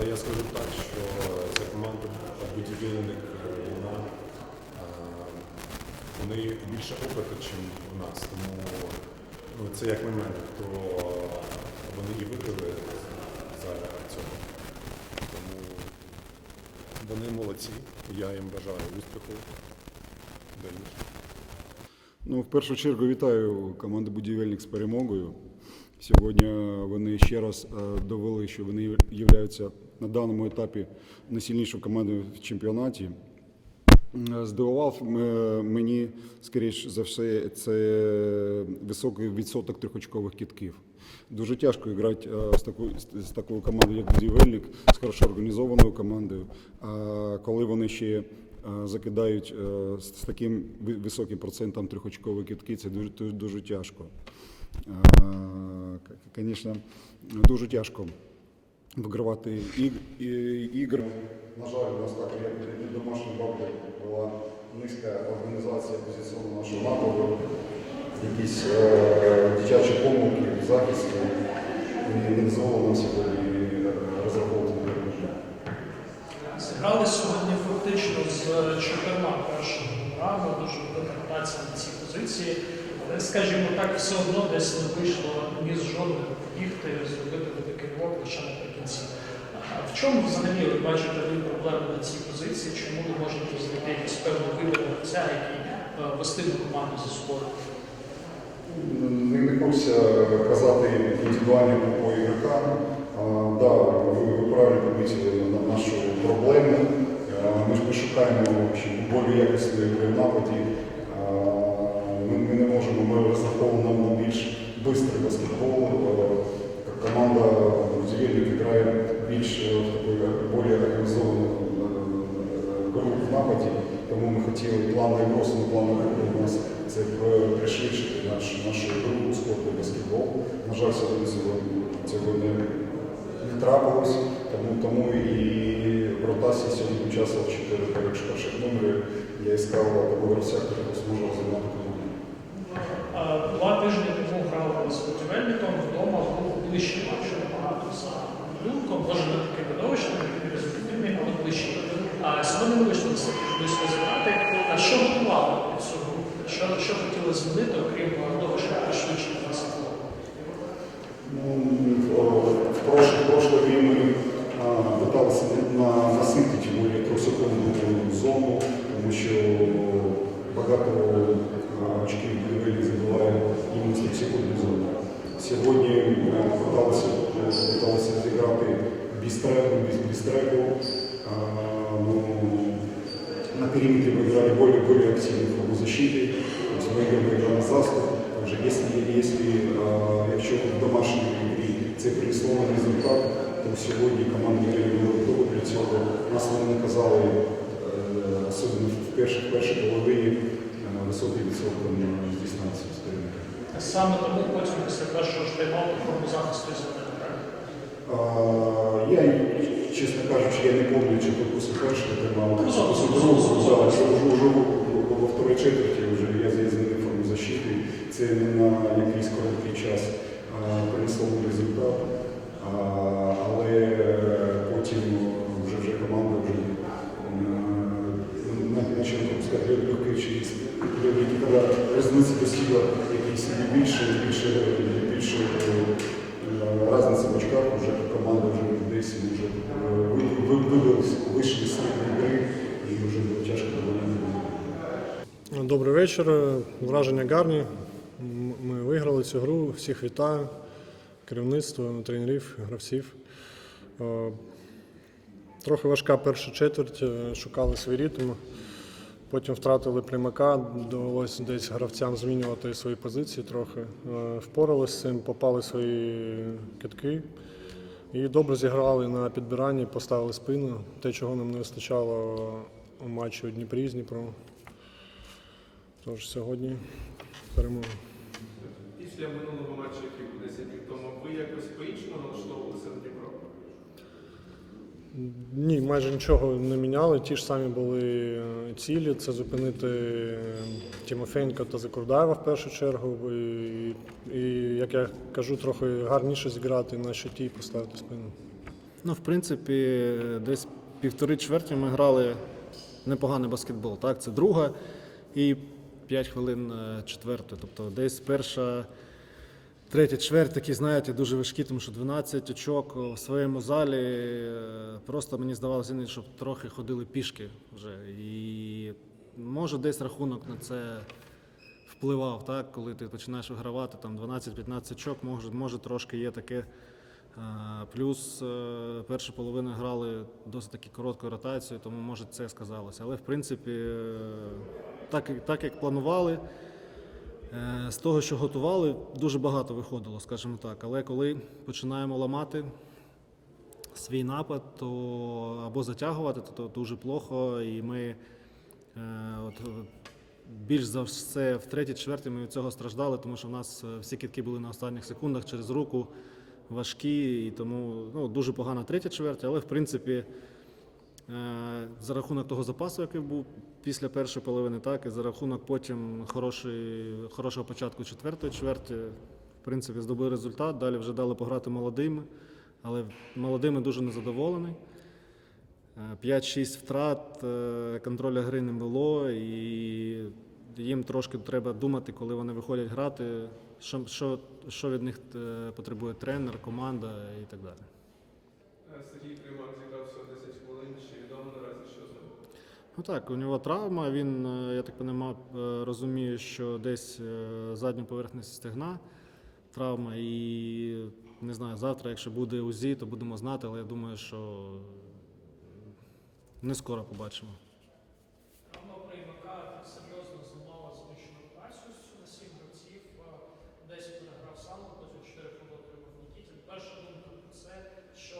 Але я скажу так, що ця команда будівельник вона е, вони більше опиту, ніж у нас. Тому ну, це як на мене, то вони і виграли за цього. Тому вони молодці. Я їм бажаю успіху. Ну, в першу чергу вітаю команду будівельник з перемогою. Сьогодні вони ще раз е, довели, що вони являються на даному етапі найсильнішою командою в чемпіонаті. Е, Здивував мені, скоріш за все, це високий відсоток трьохочкових кітків. Дуже тяжко грати е, з такою, з- такою командою, як будівельник, з хорошо організованою командою. А коли вони ще е, закидають е, з таким високим процентом трьохочкові кітки, це дуже, дуже тяжко. Звісно, дуже тяжко вигравати ігри. На жаль, у нас так як від домашньої бабки була низька організація позиційного нашого нападу, якісь е, дитячі помилки захисті, і сьогодні е, розраховувати. Зіграли сьогодні фактично з чотирма першими номерами, дуже велика ротація на цій позиції. Але, скажімо так, все одно десь не вийшло ні з жодним бігти, зробити великий крок лише наприкінці. А В чому взагалі ви бачите ви проблеми на цій позиції? Чому не можете знайти якийсь певний вибір гравця, який е, вестиме команду за собою? Не, не хочеться казати індивідуально по ігрокам. Да, ви, ви правильно помітили на нашу проблему. Ми ж ми шукаємо більш якісної нападі. Ми, ми не можемо, ми розраховуємо на більш швидкий баскетбол. А, Команда Зеленик грає більш е, в таку більш організовану е, в нападі, тому ми хотіли плановий просто плановий гру у нас це е, пришвидшити наш, нашу гру у спорту баскетбол. На жаль, сьогодні цього, не, не трапилось, тому, тому і в ротації сьогодні участвував чотири перших перших номерів. Я іскав такого гравця, який зможе займати команду. Два тижні тому грали з будівельником, вдома був набагато за може бути таке видовище, не такий результативний, але ближче. А сьогодні ми вийшли близько зіграти. А що готувало під гру? Що, що хотіли змінити, окрім того, що пришвидшити Сьогодні а, пыталися, пыталися зіграти без треку, без, без треку. А, ну, на периметре мы играли более, более активно в форму защиты, то есть мы играем играем заступ. Также если, если э, якщо в домашній грі це принесло нам результат, то сьогодні команда не була готова для цього. Нас вони наказали, е, особливо в першій, в першій половині, е, високий відсотком дистанції з периметра. Саме тому потім після першого ж тайм-ауту форму захисту змінили, правильно? Я, чесно кажучи, я не пам'ятаю, чи тут після першого Ну, другого, зовсім, вже, вже во второй четверті вже я змінив форму защити. Це не на якийсь короткий час принесло результат. Добрий вечір. Враження гарні. Ми виграли цю гру. Всіх вітаю. Керівництво, тренерів, гравців. Е, Трохи важка перша четверть, е, шукали свій ритм. Потім втратили прямака, довелося десь гравцям змінювати свої позиції трохи. Е, Впоралися з цим, попали свої китки. І добре зіграли на підбиранні, поставили спину. Те, чого нам не вистачало у матчі у Дніпрі з Дніпром. Тож сьогодні перемога. Після минулого матчу, який був 10 днів тому, ви якось по-іншому налаштовувалися на Дніпро? Ні, майже нічого не міняли. Ті ж самі були е, цілі. Це зупинити е, Тимофенка та Закурдаєва в першу чергу. І, і як я кажу, трохи гарніше зіграти на щиті і поставити спину. Ну, в принципі, десь півтори чверті ми грали непоганий баскетбол. Так, це друга і 5 хвилин е, четверта. Тобто десь перша, третя чверть такі, знаєте, дуже важкі, тому що 12 очок у своєму залі. е, Просто мені здавалося, щоб трохи ходили пішки вже. І може десь рахунок на це впливав, так, коли ти починаєш вигравати там 12-15 очок, може, може трошки є таке. Е, Плюс е, першу половину грали досить таки короткою ротацією, тому може це сказалося. Але в принципі, е, так, так як планували, з того, що готували, дуже багато виходило, скажімо так. Але коли починаємо ламати свій напад, то або затягувати, то, то дуже плохо. І ми от, більш за все в третій чверті ми від цього страждали, тому що в нас всі кітки були на останніх секундах через руку важкі, і тому ну, дуже погана третя чверть, але в принципі. е, За рахунок того запасу, який був після першої половини, так і за рахунок потім хорошої, хорошого початку четвертої чверті, в принципі, здобули результат. Далі вже дали пограти молодими, але молодими дуже незадоволений. Е, 5-6 втрат, е, контроля гри не було, і їм трошки треба думати, коли вони виходять грати, що, що, що від них е, потребує тренер, команда і так далі. Е, Сергій Примак зіграв всього 10 хвилин, чи відомо наразі, що з ним? Ну так, у нього травма. Він, е, я так розумію, розуміє, що десь е, задня поверхність стегна травма. І не знаю, завтра, якщо буде УЗІ, то будемо знати, але я думаю, що не скоро побачимо. Травма приймака серйозно зламала звичну ротацію на сім гравців. Е, 10 переграв сам, потім 4 ходи отримав Нікітін. Перша думка про це, що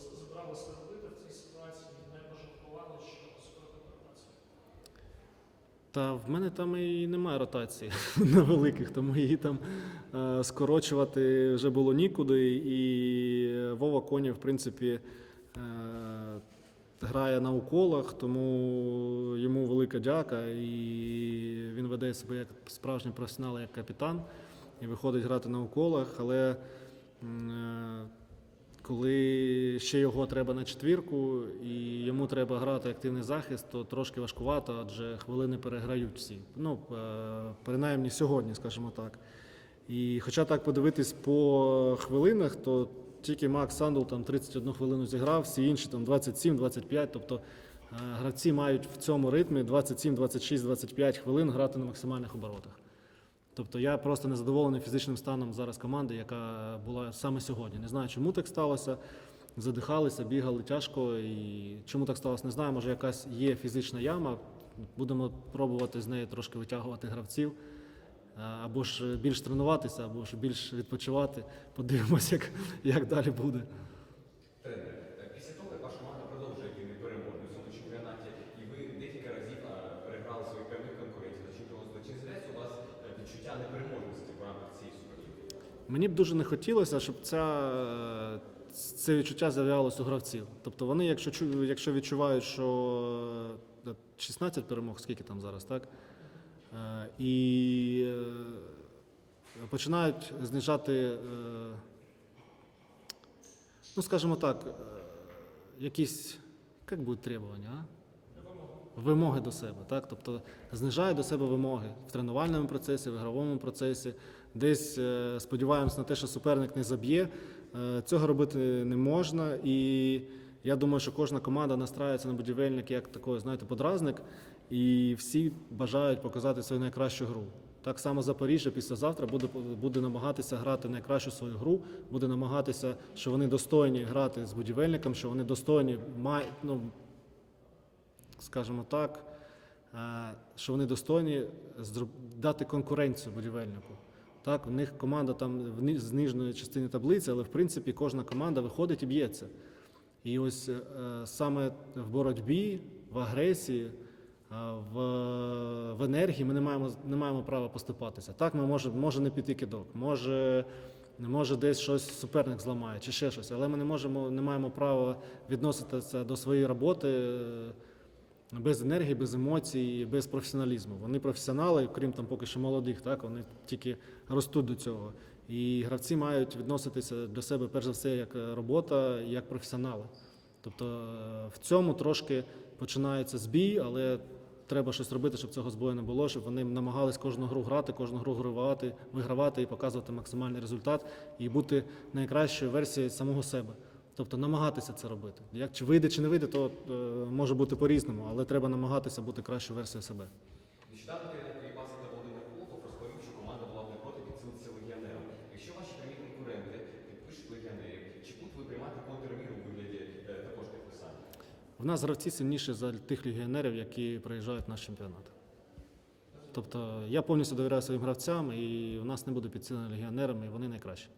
з- збиралися робити в цій ситуації, не пожалкували, що скоротити ротацію. Та в мене там і немає ротації на великих, тому її там е, скорочувати вже було нікуди. І Вова Коні, в принципі, е, грає на уколах, тому йому велика дяка. І він веде себе як справжній професіонал, як капітан, і виходить грати на уколах. Але е, коли ще його треба на четвірку і йому треба грати активний захист, то трошки важкувато, адже хвилини переграють всі. Ну, е, принаймні сьогодні, скажімо так. І хоча так подивитись по хвилинах, то тільки Макс Сандл там 31 хвилину зіграв, всі інші там 27-25. Тобто е, гравці мають в цьому ритмі 27, 26, 25 хвилин грати на максимальних оборотах. Тобто я просто не задоволений фізичним станом зараз команди, яка була саме сьогодні. Не знаю, чому так сталося. Задихалися, бігали тяжко. І чому так сталося, не знаю. Може, якась є фізична яма. Будемо пробувати з неї трошки витягувати гравців. Е, Або ж більш тренуватися, або ж більш відпочивати. Подивимося, як, як далі буде. Тренер, е, після того, як ваша команда продовжує йти непереможно в цьому чемпіонаті, і ви декілька разів е, переграли своїх певних конкурентів за чемпіонство, чи з'являється у вас е, відчуття непереможності в рамках цієї суперліги? Мені б дуже не хотілося, щоб ця, це відчуття з'являлося у гравців. Тобто вони, якщо, якщо відчувають, що е, 16 перемог, скільки там зараз, так? Е, І е, починають знижати, е, ну скажімо так, е, якісь, як будуть требування, а? Вимоги до себе, так? Тобто знижає до себе вимоги в тренувальному процесі, в ігровому процесі. Десь е, сподіваємося на те, що суперник не заб'є. Е, Цього робити не можна. І я думаю, що кожна команда настраюється на будівельник як такий, знаєте, подразник, і всі бажають показати свою найкращу гру. Так само Запоріжжя післязавтра буде, буде намагатися грати найкращу свою гру, буде намагатися, що вони достойні грати з будівельником, що вони достойні май, ну, скажімо так, е, що вони достойні дати конкуренцію будівельнику. Так, у них команда там з нижньої частини таблиці, але в принципі кожна команда виходить і б'ється. І ось е, саме в боротьбі, в агресії, е, в, в енергії ми не маємо, не маємо права поступатися. Так, ми може, може не піти кидок, може, може десь щось суперник зламає чи ще щось, але ми не, можемо, не маємо права відноситися до своєї роботи. Без енергії, без емоцій, без професіоналізму. Вони професіонали, крім там поки що молодих, так вони тільки ростуть до цього. І гравці мають відноситися до себе перш за все як робота, як професіонали. Тобто е, в цьому трошки починається збій, але треба щось робити, щоб цього збою не було, щоб вони намагались кожну гру грати, кожну гру гравати, вигравати і показувати максимальний результат і бути найкращою версією самого себе. Тобто намагатися це робити. Як чи вийде, чи не вийде, то е, може бути по-різному, але треба намагатися бути кращою версією себе. Тренер Кривбаса та Володимир Колоков розповів, що команда була б не проти підсилитися легіонером. Якщо ваші прямі конкуренти підпишуть легіонерів, чи будете ви приймати контрмір у вигляді е, також підписання? В нас гравці сильніші за тих легіонерів, які приїжджають в наш чемпіонат. Тобто я повністю довіряю своїм гравцям, і у нас не буде підсилення легіонерами, і вони найкращі.